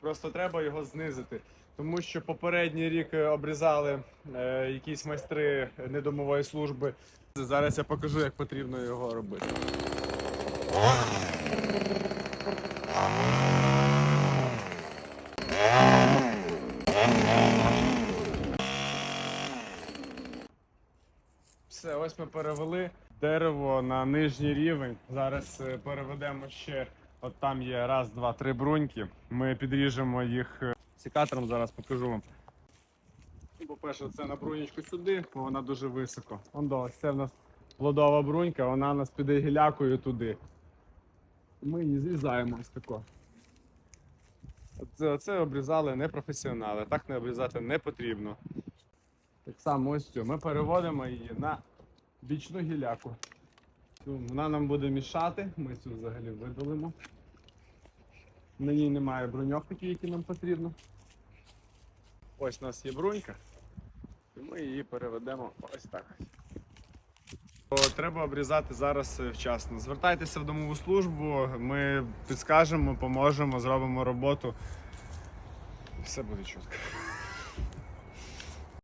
просто треба його знизити. Тому що попередній рік е, обрізали е, якісь майстри недомової служби. Зараз я покажу, як потрібно його робити. Все, ось ми перевели дерево на нижній рівень. Зараз е, переведемо ще. От там є раз, два, три бруньки. Ми підріжемо їх е, секатором. Зараз покажу вам. По-перше, це на брунечку сюди, бо вона дуже високо. Ондо, ось це в нас плодова брунька, вона у нас піде гілякою туди. Ми її зрізаємо ось тако. Оце, оце обрізали непрофесіонали. Так не обрізати не потрібно. Так само ось цю. Ми переводимо її на бічну гіляку. Вона нам буде мішати, ми цю взагалі видалимо. На ній немає броньовки, які нам потрібно. Ось у нас є брунька, і ми її переведемо ось так. Треба обрізати зараз е, вчасно. Звертайтеся в домову службу, ми підскажемо, поможемо, зробимо роботу. Все буде чітко.